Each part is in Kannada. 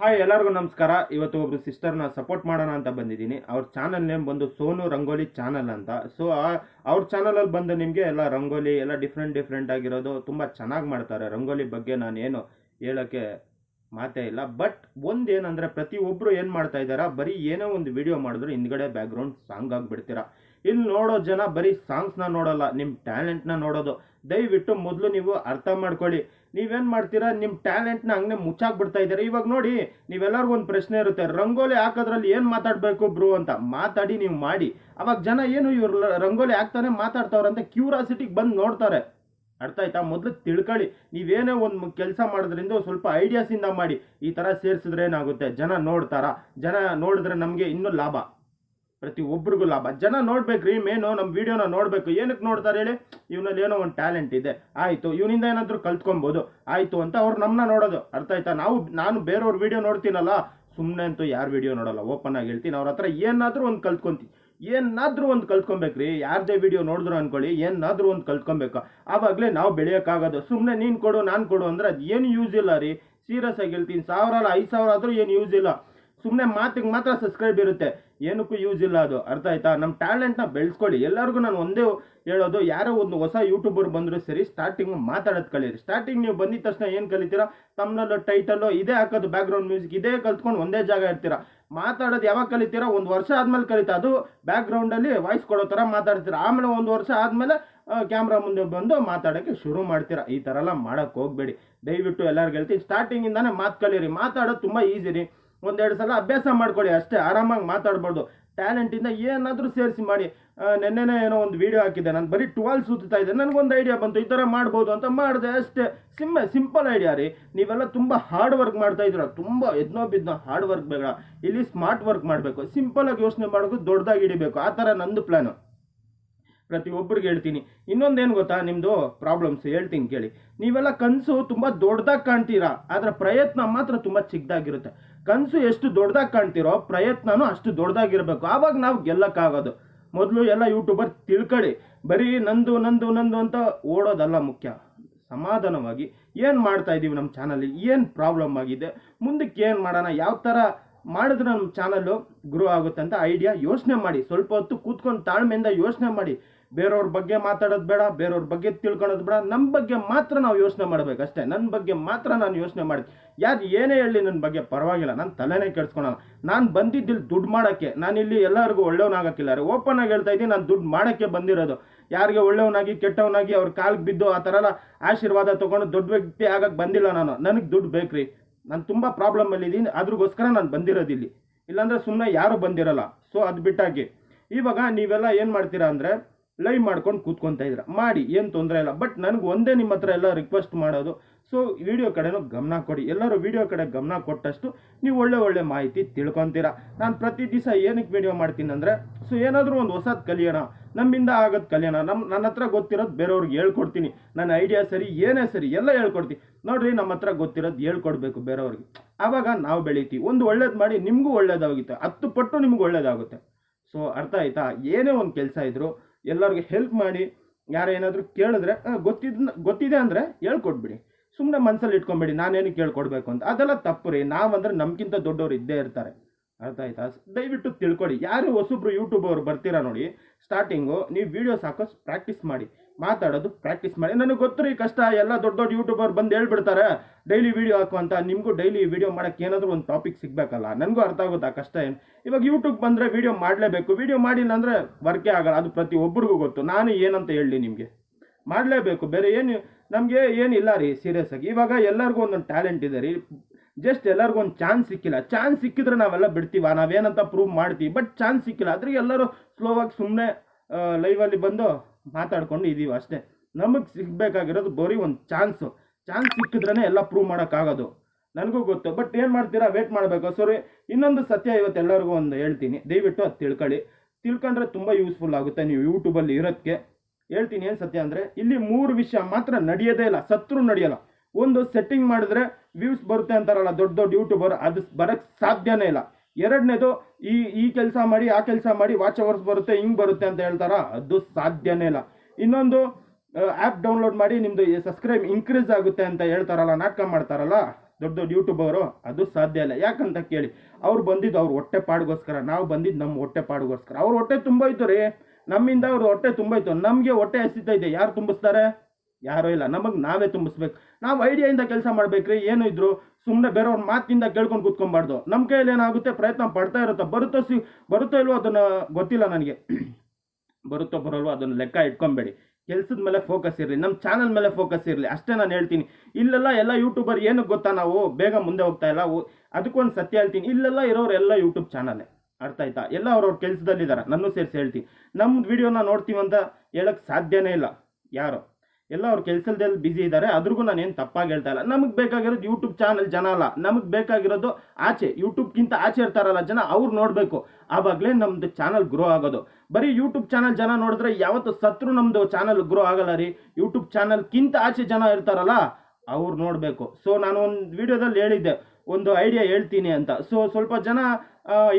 ಹಾಯ್ ಎಲ್ಲರಿಗೂ ನಮಸ್ಕಾರ. ಇವತ್ತು ಒಬ್ರು ಸಿಸ್ಟರ್ನ ಸಪೋರ್ಟ್ ಮಾಡೋಣ ಅಂತ ಬಂದಿದ್ದೀನಿ. ಅವ್ರ ಚಾನಲ್ ನೇಮ್ ಬಂದು ಸೋನು ರಂಗೋಲಿ ಚಾನಲ್ ಅಂತ. ಸೊ ಅವ್ರ ಚಾನಲಲ್ಲಿ ಬಂದು ನಿಮಗೆ ಎಲ್ಲ ರಂಗೋಲಿ, ಎಲ್ಲ ಡಿಫ್ರೆಂಟ್ ಡಿಫ್ರೆಂಟ್ ಆಗಿರೋದು ತುಂಬ ಚೆನ್ನಾಗಿ ಮಾಡ್ತಾರೆ. ರಂಗೋಲಿ ಬಗ್ಗೆ ನಾನು ಏನು ಹೇಳೋಕ್ಕೆ ಮಾತೇ ಇಲ್ಲ. ಬಟ್ ಒಂದು ಏನಂದರೆ ಪ್ರತಿಯೊಬ್ಬರು ಏನು ಮಾಡ್ತಾ ಇದ್ದಾರಾ, ಬರೀ ಏನೋ ಒಂದು ವಿಡಿಯೋ ಮಾಡಿದ್ರು ಹಿಂದ್ಗಡೆ ಬ್ಯಾಕ್ಗ್ರೌಂಡ್ ಸಾಂಗ್ ಆಗಿಬಿಡ್ತೀರಾ. ಇಲ್ಲಿ ನೋಡೋ ಜನ ಬರೀ ಸಾಂಗ್ಸ್ನ ನೋಡೋಲ್ಲ ನಿಮ್ಮ ಟ್ಯಾಲೆಂಟ್ನ ನೋಡೋದು. ದಯವಿಟ್ಟು ಮೊದಲು ನೀವು ಅರ್ಥ ಮಾಡ್ಕೊಳ್ಳಿ. ನೀವೇನು ಮಾಡ್ತೀರಾ? ನಿಮ್ಮ ಟ್ಯಾಲೆಂಟ್ನ ಹಂಗೆ ಮುಚ್ಚಾಕ್ಬಿಡ್ತಾ ಇದ್ದೀರಾ? ಇವಾಗ ನೋಡಿ, ನೀವೆಲ್ಲರಿಗೂ ಒಂದು ಪ್ರಶ್ನೆ ಇರುತ್ತೆ. ರಂಗೋಲಿ ಹಾಕೋದ್ರಲ್ಲಿ ಏನು ಮಾತಾಡಬೇಕು ಬ್ರೋ ಅಂತ? ಮಾತಾಡಿ ನೀವು ಮಾಡಿ. ಅವಾಗ ಜನ ಏನು ಇವರು ರಂಗೋಲಿ ಹಾಕ್ತಾನೆ ಮಾತಾಡ್ತಾವ್ರೆ ಅಂತ ಕ್ಯೂರಾಸಿಟಿಗೆ ಬಂದು ನೋಡ್ತಾರೆ. ಅರ್ಥ ಆಯ್ತಾ? ಮೊದಲು ತಿಳ್ಕೊಳ್ಳಿ. ನೀವೇನೇ ಒಂದು ಕೆಲಸ ಮಾಡೋದ್ರಿಂದ ಸ್ವಲ್ಪ ಐಡಿಯಾಸಿಂದ ಮಾಡಿ. ಈ ಥರ ಸೇರಿಸಿದ್ರೆ ಏನಾಗುತ್ತೆ? ಜನ ನೋಡ್ತಾರಾ? ಜನ ನೋಡಿದ್ರೆ ನಮಗೆ ಇನ್ನೂ ಲಾಭ. ಪ್ರತಿ ಒಬ್ರಿಗೂ ಲಾಭ. ಜನ ನೋಡ್ಬೇಕ್ರಿ, ಮೇನು ನಮ್ಮ ವಿಡಿಯೋನ ನೋಡಬೇಕು. ಏನಕ್ಕೆ ನೋಡ್ತಾರೆ ಹೇಳಿ? ಇವನಲ್ಲಿ ಏನೋ ಒಂದು ಟ್ಯಾಲೆಂಟ್ ಇದೆ. ಆಯಿತು, ಇವನಿಂದ ಏನಾದರೂ ಕಲ್ತ್ಕೊಬೋದು. ಆಯಿತು ಅಂತ ಅವ್ರು ನಮ್ಮನ್ನ ನೋಡೋದು. ಅರ್ಥ ಆಯ್ತಾ? ನಾವು, ನಾನು ಬೇರೆಯವ್ರ ವಿಡಿಯೋ ನೋಡ್ತೀನಲ್ಲ? ಸುಮ್ಮನೆ ಅಂತೂ ಯಾರು ವಿಡಿಯೋ ನೋಡಲ್ಲ. ಓಪನ್ ಆಗಿ ಹೇಳ್ತೀನಿ. ಅವ್ರ ಹತ್ರ ಏನಾದರೂ ಒಂದು ಕಲ್ತ್ಕೊಂತೀನಿ ಏನಾದರೂ ಒಂದು ಕಲ್ತ್ಕೊಬೇಕ್ರಿ. ಯಾರದೇ ವಿಡಿಯೋ ನೋಡಿದ್ರು ಅನ್ಕೊಳ್ಳಿ. ಏನಾದರೂ ಒಂದು ಕಲ್ತ್ಕೊಬೇಕು. ಆವಾಗಲೇ ನಾವು ಬೆಳೆಯೋಕ್ಕಾಗೋದು. ಸುಮ್ಮನೆ ನೀನು ಕೊಡು, ನಾನು ಕೊಡು ಅಂದ್ರೆ ಅದು ಏನು ಯೂಸ್ ಇಲ್ಲ ರೀ. ಸೀರಿಯಸ್ ಆಗಿ ಹೇಳ್ತೀನಿ. ಸಾವಿರ ಅಲ್ಲ ಐದು ಸಾವಿರ ಆದರೂ ಏನು ಯೂಸ್ ಇಲ್ಲ. ಸುಮ್ಮನೆ ಮಾತಿಗೆ ಮಾತ್ರ ಸಬ್ಸ್ಕ್ರೈಬ್ ಇರುತ್ತೆ. ಏನಕ್ಕೂ ಯೂಸ್ ಇಲ್ಲ ಅದು. ಅರ್ಥ ಆಯ್ತಾ? ನಮ್ಮ ಟ್ಯಾಲೆಂಟ್ನ ಬೆಳೆಸ್ಕೊಳ್ಳಿ. ಎಲ್ಲರಿಗೂ ನಾನು ಒಂದೇ ಹೇಳೋದು, ಯಾರೋ ಒಂದು ಹೊಸ ಯೂಟ್ಯೂಬರ್ ಬಂದರೂ ಸರಿ ಸ್ಟಾರ್ಟಿಂಗ್ ಮಾತಾಡೋದು ಕಲೀರಿ ಸ್ಟಾರ್ಟಿಂಗ್ ನೀವು ಬಂದಿದ ತಕ್ಷಣ ಏನು ಕಲಿತೀರಾ? ತಮ್ಮನಲ್ಲೂ ಟೈಟಲ್ಲು ಇದೇ ಹಾಕೋದು ಬ್ಯಾಕ್ಗ್ರೌಂಡ್ ಮ್ಯೂಸಿಕ್ ಇದೇ ಕಲ್ತ್ಕೊಂಡು ಒಂದೇ ಜಾಗ ಇರ್ತೀರಾ? ಮಾತಾಡೋದು ಯಾವಾಗ ಕಲಿತೀರಾ? ಒಂದು ವರ್ಷ ಆದಮೇಲೆ ಕಲಿತಾ? ಅದು ಬ್ಯಾಕ್ಗ್ರೌಂಡಲ್ಲಿ ವಾಯ್ಸ್ ಕೊಡೋ ಥರ ಮಾತಾಡ್ತೀರಾ? ಆಮೇಲೆ ಒಂದು ವರ್ಷ ಆದಮೇಲೆ ಕ್ಯಾಮ್ರಾ ಮುಂದೆ ಬಂದು ಮಾತಾಡೋಕ್ಕೆ ಶುರು ಮಾಡ್ತೀರಾ? ಈ ಥರ ಎಲ್ಲ ಮಾಡೋಕ್ಕೆ ಹೋಗಬೇಡಿ. ದಯವಿಟ್ಟು ಎಲ್ಲರಿಗೂ ಹೇಳ್ತೀನಿ ಸ್ಟಾರ್ಟಿಂಗಿಂದಾನೇ ಮಾತು ಕಲೀರಿ ಮಾತಾಡೋದು ತುಂಬ ಈಸಿ ರೀ. ಒಂದೆರಡು ಸಲ ಅಭ್ಯಾಸ ಮಾಡ್ಕೊಳ್ಳಿ ಅಷ್ಟೇ, ಆರಾಮಾಗಿ ಮಾತಾಡ್ಬಾರ್ದು. ಟ್ಯಾಲೆಂಟಿಂದ ಏನಾದರೂ ಸೇರಿಸಿ ಮಾಡಿ. ನೆನ್ನೆ ನೆನ್ನೆನೇ ಏನೋ ಒಂದು ವೀಡಿಯೋ ಹಾಕಿದ್ದೆ, ನಾನು ಬರೀ ಟ್ವೆಲ್ ಸುತ್ತಾ ಇದ್ದೆ, ನನಗೊಂದು ಐಡಿಯಾ ಬಂತು, ಈ ಥರ ಮಾಡ್ಬೋದು ಅಂತ ಮಾಡಿದೆ ಅಷ್ಟೇ. ಸಿಮ್ಮ ಸಿಂಪಲ್ ಐಡಿಯಾ ರೀ. ನೀವೆಲ್ಲ ತುಂಬ ಹಾರ್ಡ್ ವರ್ಕ್ ಮಾಡ್ತಾ ಇದ್ದೀರ, ತುಂಬ ಎದ್ನೋ ಬಿದ್ನೋ ಹಾರ್ಡ್ ವರ್ಕ್ ಬೇಡ. ಇಲ್ಲಿ ಸ್ಮಾರ್ಟ್ ವರ್ಕ್ ಮಾಡಬೇಕು. ಸಿಂಪಲಾಗಿ ಯೋಚನೆ ಮಾಡೋದು ದೊಡ್ಡದಾಗಿ ಹಿಡಿಬೇಕು. ಆ ಥರ ನಂದು ಪ್ಲ್ಯಾನು ಪ್ರತಿಯೊಬ್ಬರಿಗೆ ಹೇಳ್ತೀನಿ. ಇನ್ನೊಂದೇನು ಗೊತ್ತಾ ನಿಮ್ಮದು ಪ್ರಾಬ್ಲಮ್ಸ್ ಹೇಳ್ತೀನಿ ಕೇಳಿ. ನೀವೆಲ್ಲ ಕನಸು ತುಂಬ ದೊಡ್ಡದಾಗಿ ಕಾಣ್ತೀರಾ, ಆದರೆ ಪ್ರಯತ್ನ ಮಾತ್ರ ತುಂಬ ಚಿಕ್ಕದಾಗಿರುತ್ತೆ. ಕನಸು ಎಷ್ಟು ದೊಡ್ಡದಾಗಿ ಕಾಣ್ತಿರೋ ಪ್ರಯತ್ನನೂ ಅಷ್ಟು ದೊಡ್ಡದಾಗಿರಬೇಕು. ಆವಾಗ ನಾವು ಗೆಲ್ಲಕ್ಕಾಗೋದು. ಮೊದಲು ಎಲ್ಲ ಯೂಟ್ಯೂಬರ್ ತಿಳ್ಕೊಳ್ಳಿ ಬರೀ ನಂದು ನಂದು ನಂದು ಅಂತ ಓಡೋದಲ್ಲ ಮುಖ್ಯ. ಸಮಾಧಾನವಾಗಿ ಏನು ಮಾಡ್ತಾ ಇದ್ದೀವಿ ನಮ್ಮ ಚಾನಲ್ಲಿ ಏನು ಪ್ರಾಬ್ಲಮ್ ಆಗಿದೆ? ಮುಂದಕ್ಕೆ ಏನು ಮಾಡೋಣ? ಯಾವ ಥರ ಮಾಡಿದ್ರೆ ನಮ್ಮ ಚಾನಲ್ಲು ಗ್ರೋ ಆಗುತ್ತೆ ಅಂತ ಐಡಿಯಾ ಯೋಚನೆ ಮಾಡಿ. ಸ್ವಲ್ಪ ಹೊತ್ತು ಕೂತ್ಕೊಂಡು ತಾಳ್ಮೆಯಿಂದ ಯೋಚನೆ ಮಾಡಿ. ಬೇರೆಯವ್ರ ಬಗ್ಗೆ ಮಾತಾಡೋದು ಬೇಡ, ಬೇರೆಯವ್ರ ಬಗ್ಗೆ ತಿಳ್ಕೊಳೋದು ಬೇಡ. ನಮ್ಮ ಬಗ್ಗೆ ಮಾತ್ರ ನಾವು ಯೋಚನೆ ಮಾಡಬೇಕು ಅಷ್ಟೇ. ನನ್ನ ಬಗ್ಗೆ ಮಾತ್ರ ನಾನು ಯೋಚನೆ ಮಾಡಿ ಯಾರು ಏನೇ ಹೇಳಿ ನನ್ನ ಬಗ್ಗೆ ಪರವಾಗಿಲ್ಲ. ನಾನು ತಲೆನೇ ಕೆಡ್ಸ್ಕೊಳಲ್ಲ. ನಾನು ಬಂದಿದ್ದಿಲ್ಲಿ ದುಡ್ಡು ಮಾಡೋಕ್ಕೆ. ನಾನಿಲ್ಲಿ ಎಲ್ಲರಿಗೂ ಒಳ್ಳೆಯವನಾಗಕ್ಕಿಲ್ಲ ರೀ ಓಪನ್ ಆಗಿ ಹೇಳ್ತಾ ಇದ್ದೀನಿ, ನಾನು ದುಡ್ಡು ಮಾಡೋಕ್ಕೆ ಬಂದಿರೋದು. ಯಾರಿಗೆ ಒಳ್ಳೆಯವನಾಗಿ ಕೆಟ್ಟವನಾಗಿ ಅವ್ರ ಕಾಲಿಗೆ ಬಿದ್ದು ಆ ಥರ ಎಲ್ಲ ಆಶೀರ್ವಾದ ತೊಗೊಂಡು ದೊಡ್ಡ ವ್ಯಕ್ತಿ ಆಗಕ್ಕೆ ಬಂದಿಲ್ಲ ನಾನು. ನನಗೆ ದುಡ್ಡು ಬೇಕ್ರಿ. ನಾನು ತುಂಬ ಪ್ರಾಬ್ಲಮಲ್ಲಿ ಇದ್ದೀನಿ ಅದ್ರಗೋಸ್ಕರ ನಾನು ಬಂದಿರೋದಿಲ್ಲಿ ಇಲ್ಲಾಂದರೆ ಸುಮ್ಮನೆ ಯಾರು ಬಂದಿರಲ್ಲ. ಸೊ ಅದು ಬಿಟ್ಟಾಗಿ ಇವಾಗ ನೀವೆಲ್ಲ ಏನು ಮಾಡ್ತೀರಾ ಅಂದರೆ ಲೈವ್ ಮಾಡ್ಕೊಂಡು ಕೂತ್ಕೊತಾ ಇದ್ರ. ಮಾಡಿ, ಏನು ತೊಂದರೆ ಇಲ್ಲ. ಬಟ್ ನನಗೆ ಒಂದೇ ನಿಮ್ಮ ಹತ್ರ ಎಲ್ಲ ರಿಕ್ವೆಸ್ಟ್ ಮಾಡೋದು. ಸೊ ವಿಡಿಯೋ ಕಡೆನೂ ಗಮನ ಕೊಡಿ. ಎಲ್ಲರೂ ವಿಡಿಯೋ ಕಡೆ ಗಮನ ಕೊಟ್ಟಷ್ಟು ನೀವು ಒಳ್ಳೆ ಒಳ್ಳೆ ಮಾಹಿತಿ ತಿಳ್ಕೊತೀರಾ. ನಾನು ಪ್ರತಿ ದಿವಸ ಏನಕ್ಕೆ ವಿಡಿಯೋ ಮಾಡ್ತೀನಿ ಅಂದರೆ ಸೊ ಏನಾದರೂ ಒಂದು ಹೊಸದು ಕಲಿಯೋಣ. ನಮ್ಮಿಂದ ಆಗೋದು ಕಲಿಯೋಣ. ನಮ್ಮ ನನ್ನ ಹತ್ರ ಗೊತ್ತಿರೋದು ಬೇರೆಯವ್ರಿಗೆ ಹೇಳ್ಕೊಡ್ತೀನಿ. ನನ್ನ ಐಡಿಯಾ ಸರಿ, ಏನೇ ಸರಿ, ಎಲ್ಲ ಹೇಳ್ಕೊಡ್ತೀನಿ. ನೋಡ್ರಿ ನಮ್ಮ ಹತ್ರ ಗೊತ್ತಿರೋದು ಹೇಳ್ಕೊಡ್ಬೇಕು ಬೇರೆಯವ್ರಿಗೆ. ಆವಾಗ ನಾವು ಬೆಳಿತೀವಿ. ಒಂದು ಒಳ್ಳೇದು ಮಾಡಿ ನಿಮಗೂ ಒಳ್ಳೇದಾಗುತ್ತೆ. ಹತ್ತು ಪಟ್ಟು ನಿಮ್ಗೆ ಒಳ್ಳೇದಾಗುತ್ತೆ. ಸೊ ಅರ್ಥ ಆಯ್ತಾ? ಏನೇ ಒಂದು ಕೆಲಸ ಇದ್ರು ಎಲ್ಲರಿಗೂ ಹೆಲ್ಪ್ ಮಾಡಿ ಯಾರೇನಾದರೂ ಕೇಳಿದ್ರೆ ಗೊತ್ತಿದ್ ಗೊತ್ತಿದೆ ಅಂದರೆ ಹೇಳ್ಕೊಟ್ಬಿಡಿ. ಸುಮ್ಮನೆ ಮನಸ್ಸಲ್ಲಿ ಇಟ್ಕೊಂಬೇಡಿ, ನಾನೇನು ಕೇಳ್ಕೊಡ್ಬೇಕು ಅಂತ. ಅದೆಲ್ಲ ತಪ್ಪು ರೀ. ನಾವಂದ್ರೆ ನಮ್ಗಿಂತ ದೊಡ್ಡವ್ರು ಇದ್ದೇ ಇರ್ತಾರೆ. ಅರ್ಥ ಆಯ್ತಾ? ದಯವಿಟ್ಟು ತಿಳ್ಕೊಡಿ. ಯಾರು ಹೊಸಬ್ರು ಯೂಟ್ಯೂಬರ್ ಬರ್ತೀರಾ ನೋಡಿ ಸ್ಟಾರ್ಟಿಂಗು ನೀವು ವೀಡಿಯೋಸ್ ಹಾಕೋ ಪ್ರಾಕ್ಟೀಸ್ ಮಾಡಿ. ಮಾತಾಡೋದು ಪ್ರಾಕ್ಟೀಸ್ ಮಾಡಿ. ನನಗೆ ಗೊತ್ತು ಕಷ್ಟ, ಎಲ್ಲ ದೊಡ್ಡ ದೊಡ್ಡ ಯೂಟ್ಯೂಬರ್ ಬಂದು ಹೇಳ್ಬಿಡ್ತಾರೆ, ಡೈಲಿ ವೀಡಿಯೋ ಹಾಕು ಅಂತ. ನಿಮಗೂ ಡೈಲಿ ವೀಡಿಯೋ ಮಾಡೋಕ್ಕೆ ಏನಾದರೂ ಒಂದು ಟಾಪಿಕ್ ಸಿಗಬೇಕಲ್ಲ, ನನಗೂ ಅರ್ಥ ಆಗುತ್ತೆ ಆ ಕಷ್ಟ ಏನು? ಇವಾಗ ಯೂಟ್ಯೂಬ್ ಬಂದರೆ ವೀಡಿಯೋ ಮಾಡಲೇಬೇಕು. ವೀಡಿಯೋ ಮಾಡಿಲ್ಲ ಅಂದರೆ ವರ್ಕೇ ಆಗಲ್ಲ, ಅದು ಪ್ರತಿ ಒಬ್ಬರಿಗೂ ಗೊತ್ತು. ನಾನು ಏನಂತ ಹೇಳಲಿ ನಿಮಗೆ? ಮಾಡಲೇಬೇಕು. ಬೇರೆ ಏನು, ನಮಗೆ ಏನಿಲ್ಲ ರೀ ಸೀರಿಯಸ್ ಆಗಿ. ಇವಾಗ ಎಲ್ಲರಿಗೂ ಒಂದೊಂದು ಟ್ಯಾಲೆಂಟ್ ಇದೆ ರೀ. ಜಸ್ಟ್ ಎಲ್ಲರಿಗೂ ಒಂದು ಚಾನ್ಸ್ ಸಿಕ್ಕಿಲ್ಲ. ಚಾನ್ಸ್ ಸಿಕ್ಕಿದ್ರೆ ನಾವೆಲ್ಲ ಬಿಡ್ತೀವ. ನಾವೇನಂತ ಪ್ರೂವ್ ಮಾಡ್ತೀವಿ. ಬಟ್ ಚಾನ್ಸ್ ಸಿಕ್ಕಿಲ್ಲ. ಅದ್ರಿಗೆ ಎಲ್ಲರೂ ಸ್ಲೋವಾಗಿ ಸುಮ್ಮನೆ ಲೈವಲ್ಲಿ ಬಂದು ಮಾತಾಡ್ಕೊಂಡು ಇದ್ದೀವಿ ಅಷ್ಟೇ. ನಮಗೆ ಸಿಗಬೇಕಾಗಿರೋದು ಬರೀ ಒಂದು ಚಾನ್ಸು ಚಾನ್ಸ್ ಸಿಕ್ಕಿದ್ರೇ ಎಲ್ಲ ಪ್ರೂವ್ ಮಾಡೋಕ್ಕಾಗೋದು. ನನಗೂ ಗೊತ್ತು. ಬಟ್ ಏನು ಮಾಡ್ತೀರಾ? ವೇಟ್ ಮಾಡಬೇಕು. ಸರಿ ಇನ್ನೊಂದು ಸತ್ಯ ಇವತ್ತು ಎಲ್ಲರಿಗೂ ಒಂದು ಹೇಳ್ತೀನಿ. ದಯವಿಟ್ಟು ಅದು ತಿಳ್ಕೊಳ್ಳಿ. ತಿಳ್ಕೊಂಡ್ರೆ ತುಂಬ ಯೂಸ್ಫುಲ್ ಆಗುತ್ತೆ ನೀವು ಯೂಟ್ಯೂಬಲ್ಲಿ ಇರೋದಕ್ಕೆ ಹೇಳ್ತೀನಿ ಏನು ಸತ್ಯ ಅಂದರೆ, ಇಲ್ಲಿ ಮೂರು ವಿಷಯ ಮಾತ್ರ ನಡೆಯೋದೇ ಇಲ್ಲ. ಸತ್ರು ನಡೆಯಲ್ಲ. ಒಂದು ಸೆಟ್ಟಿಂಗ್ ಮಾಡಿದ್ರೆ ವ್ಯೂಸ್ ಬರುತ್ತೆ ಅಂತಾರಲ್ಲ ದೊಡ್ಡ ದೊಡ್ಡ ಯೂಟ್ಯೂಬರ್ ಅದು ಬರೋಕ್ಕೆ ಸಾಧ್ಯನೇ ಇಲ್ಲ. ಎರಡನೇದು ಈ ಈ ಕೆಲಸ ಮಾಡಿ, ಆ ಕೆಲಸ ಮಾಡಿ ವಾಚ್ ಅವರ್ಸ್ ಬರುತ್ತೆ, ಹಿಂಗೆ ಬರುತ್ತೆ ಅಂತ ಹೇಳ್ತಾರ. ಅದು ಸಾಧ್ಯನೇ ಇಲ್ಲ. ಇನ್ನೊಂದು ಆ್ಯಪ್ ಡೌನ್ಲೋಡ್ ಮಾಡಿ ನಿಮ್ಮದು ಸಬ್ಸ್ಕ್ರೈಬ್ ಇನ್ಕ್ರೀಸ್ ಆಗುತ್ತೆ ಅಂತ ಹೇಳ್ತಾರಲ್ಲ, ನಾಟಕ ಮಾಡ್ತಾರಲ್ಲ, ದೊಡ್ಡ ದೊಡ್ಡ ಯೂಟ್ಯೂಬರು ಅದು ಸಾಧ್ಯ ಇಲ್ಲ. ಯಾಕಂತ ಕೇಳಿ, ಅವ್ರು ಬಂದಿದ್ದು ಅವ್ರ ಹೊಟ್ಟೆ ಪಾಡಿಗೋಸ್ಕರ, ನಾವು ಬಂದಿದ್ದು ನಮ್ಮ ಹೊಟ್ಟೆ ಪಾಡಿಗೋಸ್ಕರ. ಅವ್ರ ಹೊಟ್ಟೆ ತುಂಬೋಯ್ತು ರೀ. ನಮ್ಮಿಂದ ಅವ್ರ ಹೊಟ್ಟೆ ತುಂಬೋಯ್ತು ನಮಗೆ ಹೊಟ್ಟೆ ಇದೆ. ಯಾರು ತುಂಬಿಸ್ತಾರೆ? ಯಾರೂ ಇಲ್ಲ. ನಮಗೆ ನಾವೇ ತುಂಬಿಸ್ಬೇಕು. ನಾವು ಐಡಿಯಾಯಿಂದ ಕೆಲಸ ಮಾಡ್ಬೇಕ್ರಿ. ಏನು ಇದ್ರು ಸುಮ್ಮನೆ ಬೇರೆಯವ್ರ ಮಾತಿಂದ ಕೇಳ್ಕೊಂಡು ಕೂತ್ಕೊಬಾರ್ದು ನಮ್ಮ ಕೈಯಲ್ಲಿ ಏನಾಗುತ್ತೆ, ಪ್ರಯತ್ನ ಪಡ್ತಾ ಇರುತ್ತೋ. ಬರುತ್ತೋ ಸಿ, ಬರುತ್ತೋ ಇಲ್ವೋ ಅದನ್ನು ಗೊತ್ತಿಲ್ಲ ನನಗೆ. ಬರುತ್ತೋ ಬರೋಲ್ವೋ ಅದನ್ನು ಲೆಕ್ಕ ಇಟ್ಕೊಬೇಡಿ ಕೆಲ್ಸದ ಮೇಲೆ ಫೋಕಸ್ ಇರಲಿ. ನಮ್ಮ ಚಾನಲ್ ಮೇಲೆ ಫೋಕಸ್ ಇರಲಿ. ಅಷ್ಟೇ ನಾನು ಹೇಳ್ತೀನಿ. ಇಲ್ಲೆಲ್ಲ ಎಲ್ಲ ಯೂಟ್ಯೂಬರ್ ಏನಕ್ಕೆ ಗೊತ್ತಾ ನಾವು? ಬೇಗ ಮುಂದೆ ಹೋಗ್ತಾ ಇಲ್ಲ. ಅದಕ್ಕೊಂದು ಸತ್ಯ ಹೇಳ್ತೀನಿ. ಇಲ್ಲೆಲ್ಲ ಇರೋರು ಎಲ್ಲ ಯೂಟ್ಯೂಬ್ ಚಾನಲ್ಲೇ ಅರ್ಥ ಆಯ್ತಾ? ಎಲ್ಲ ಅವ್ರವ್ರ ಕೆಲಸದಲ್ಲಿದ್ದಾರೆ ನನ್ನೂ ಸೇರಿಸಿ ಹೇಳ್ತೀನಿ. ನಮ್ಮ ವಿಡಿಯೋನ ನೋಡ್ತೀವಿ ಅಂತ ಹೇಳೋಕೆ ಸಾಧ್ಯನೇ ಇಲ್ಲ. ಯಾರು? ಎಲ್ಲ ಅವ್ರ ಕೆಲಸದಲ್ಲಿ ಬ್ಯುಸಿ ಇದ್ದಾರೆ ಅದ್ರಿಗೂ ನಾನು ಏನು ತಪ್ಪಾಗಿ ಹೇಳ್ತಾ ಇಲ್ಲ. ನಮಗೆ ಬೇಕಾಗಿರೋದು ಯೂಟ್ಯೂಬ್ ಚಾನಲ್ ಜನ ಅಲ್ಲ, ನಮಗೆ ಬೇಕಾಗಿರೋದು ಆಚೆ ಯೂಟ್ಯೂಬ್ಗಿಂತ ಆಚೆ ಇರ್ತಾರಲ್ಲ ಜನ, ಅವ್ರು ನೋಡಬೇಕು. ಆವಾಗಲೇ ನಮ್ದು ಚಾನಲ್ ಗ್ರೋ ಆಗೋದು. ಬರೀ ಯೂಟ್ಯೂಬ್ ಚಾನಲ್ ಜನ ನೋಡಿದ್ರೆ ಯಾವತ್ತು ಸತ್ರು ನಮ್ಮದು ಚಾನಲ್ ಗ್ರೋ ಆಗಲ್ಲ ರೀ? ಯೂಟ್ಯೂಬ್ ಚಾನಲ್ಗಿಂತ ಆಚೆ ಜನ ಇರ್ತಾರಲ್ಲ ಅವ್ರು ನೋಡಬೇಕು. ಸೊ ನಾನು ಒಂದು ವಿಡಿಯೋದಲ್ಲಿ ಹೇಳಿದ್ದೆ. ಒಂದು ಐಡಿಯಾ ಹೇಳ್ತೀನಿ ಅಂತ. ಸೊ ಸ್ವಲ್ಪ ಜನ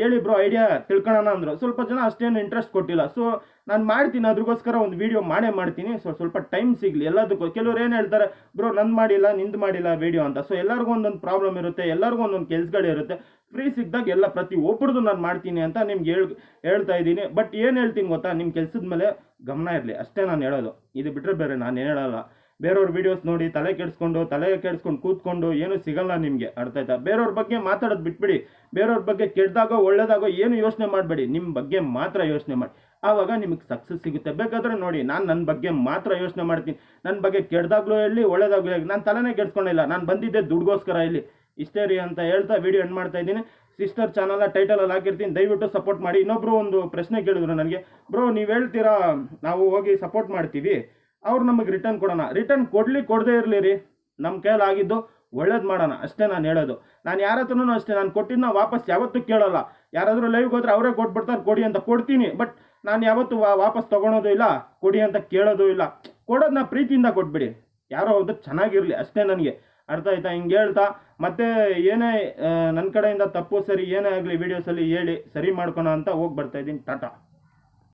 ಹೇಳಿ ಬ್ರೋ ಐಡಿಯಾ ತಿಳ್ಕೊಳ್ಳೋಣ ಅಂದರು. ಸ್ವಲ್ಪ ಜನ ಅಷ್ಟೇನು ಇಂಟ್ರೆಸ್ಟ್ ಕೊಟ್ಟಿಲ್ಲ. ಸೊ ನಾನು ಮಾಡ್ತೀನಿ. ಅದ್ರಗೋಸ್ಕರ ಒಂದು ವಿಡಿಯೋ ಮಾಡೇ ಮಾಡ್ತೀನಿ. ಸೊ ಸ್ವಲ್ಪ ಟೈಮ್ ಸಿಗಲಿ. ಎಲ್ಲದಕ್ಕೂ. ಕೆಲವ್ರು ಏನು ಹೇಳ್ತಾರೆ ಬ್ರೋ ನಂದು ಮಾಡಿಲ್ಲ, ನಿಂದು ಮಾಡಿಲ್ಲ ವಿಡಿಯೋ ಅಂತ. ಸೊ ಎಲ್ಲರಿಗೂ ಒಂದೊಂದು ಪ್ರಾಬ್ಲಮ್ ಇರುತ್ತೆ. ಎಲ್ಲರಿಗೂ ಒಂದೊಂದು ಕೆಲಸಗಳಿರುತ್ತೆ ಫ್ರೀ ಸಿಕ್ಕಿದಾಗ ಎಲ್ಲ ಪ್ರತಿ ಒಬ್ಬರದು ನಾನು ಮಾಡ್ತೀನಿ ಅಂತ ನಿಮ್ಗೆ ಹೇಳ್, ಹೇಳ್ತಾ ಇದ್ದೀನಿ. ಬಟ್ ಏನು ಹೇಳ್ತೀನಿ ಗೊತ್ತಾ? ನಿಮ್ಮ ಕೆಲಸದ ಮೇಲೆ ಗಮನ ಇರಲಿ. ಅಷ್ಟೇ ನಾನು ಹೇಳೋದು. ಇದು ಬಿಟ್ಟರೆ ಬೇರೆ ನಾನು ಹೇಳಲ್ಲ. ಬೇರೆಯವ್ರ ವಿಡಿಯೋಸ್ ನೋಡಿ, ತಲೆ ಕೆಡಿಸ್ಕೊಂಡು ತಲೆ ಕೆಡಿಸ್ಕೊಂಡು ಕೂತ್ಕೊಂಡು ಏನು ಸಿಗಲ್ಲ ನಿಮಗೆ. ಅರ್ಥ ಆಯ್ತಾ ಬೇರೆಯವ್ರ ಬಗ್ಗೆ ಮಾತಾಡೋದು ಬಿಟ್ಬಿಡಿ. ಬೇರೆಯವ್ರ ಬಗ್ಗೆ ಕೆಡ್ದಾಗೋ ಒಳ್ಳೇದಾಗೋ ಏನು ಯೋಚನೆ ಮಾಡಬೇಡಿ. ನಿಮ್ಮ ಬಗ್ಗೆ ಮಾತ್ರ ಯೋಚನೆ ಮಾಡಿ. ಆವಾಗ ನಿಮಗೆ ಸಕ್ಸಸ್ ಸಿಗುತ್ತೆ. ಬೇಕಾದರೆ ನೋಡಿ, ನಾನು ನನ್ನ ಬಗ್ಗೆ ಮಾತ್ರ ಯೋಚನೆ ಮಾಡ್ತೀನಿ. ನನ್ನ ಬಗ್ಗೆ ಕೆಡ್ದಾಗ್ಲೂ ಹೇಳಿ, ಒಳ್ಳೇದಾಗ್ಲೂ ಹೇಳಿ. ನಾನು ತಲೆನೇ ಕೆಡ್ಸ್ಕೊಂಡಿಲ್ಲ ನಾನು ಬಂದಿದ್ದೆ ದುಡ್ಗೋಸ್ಕರ ಇಲ್ಲಿ. ಇಷ್ಟೇ ರೀ ಅಂತ ಹೇಳ್ತಾ ವಿಡಿಯೋ ಎಂಡ್ ಮಾಡ್ತಾ ಇದ್ದೀನಿ. ಸಿಸ್ಟರ್ ಚಾನಲ್ನ ಟೈಟಲಲ್ಲಿ ಹಾಕಿರ್ತೀನಿ. ದಯವಿಟ್ಟು ಸಪೋರ್ಟ್ ಮಾಡಿ. ಇನ್ನೊಬ್ರು ಒಂದು ಪ್ರಶ್ನೆ ಕೇಳಿದ್ರು ನನಗೆ. ಬ್ರೋ ನೀವು ಹೇಳ್ತೀರಾ, ನಾವು ಹೋಗಿ ಸಪೋರ್ಟ್ ಮಾಡ್ತೀವಿ. ಅವ್ರು ನಮಗೆ ರಿಟರ್ನ್ ಕೊಡೋಣ. ರಿಟರ್ನ್ ಕೊಡ್ಲಿ ಕೊಡದೇ ಇರಲಿ ರೀ. ನಮ್ಮ ಕೈಯಲ್ಲಿ ಆಗಿದ್ದು ಒಳ್ಳೇದು ಮಾಡೋಣ. ಅಷ್ಟೇ ನಾನು ಹೇಳೋದು. ನಾನು ಯಾರ ಹತ್ರನೂ ಅಷ್ಟೇ, ನಾನು ಕೊಟ್ಟಿದ್ದನ್ನ ವಾಪಸ್ ಯಾವತ್ತೂ ಕೇಳೋಲ್ಲ. ಯಾರಾದರೂ ಲೈವ್ಗೆ ಹೋದ್ರೆ ಅವರೇ ಕೊಟ್ಬಿಡ್ತಾರೆ, ಕೊಡಿ ಅಂತ ಕೊಡ್ತೀನಿ. ಬಟ್ ನಾನು ಯಾವತ್ತೂ ವಾಪಸ್ ತೊಗೊಳೋದು ಇಲ್ಲ, ಕೊಡಿ ಅಂತ ಕೇಳೋದು ಇಲ್ಲ. ಕೊಡೋದನ್ನ ಪ್ರೀತಿಯಿಂದ ಕೊಟ್ಬಿಡಿ. ಯಾರೋ ಹೋದ್ರೆ ಚೆನ್ನಾಗಿರಲಿ ಅಷ್ಟೇ ನನಗೆ. ಅರ್ಥ ಆಯ್ತಾ? ಹಿಂಗೆ ಹೇಳ್ತಾ, ಮತ್ತೆ ಏನೇ ನನ್ನ ಕಡೆಯಿಂದ ತಪ್ಪು, ಸರಿ, ಏನೇ ಆಗಲಿ ವೀಡಿಯೋಸಲ್ಲಿ ಹೇಳಿ, ಸರಿ ಮಾಡ್ಕೊಳ ಅಂತ ಹೋಗಿ ಬರ್ತಾ ಇದ್ದೀನಿ. ಟಾಟಾ.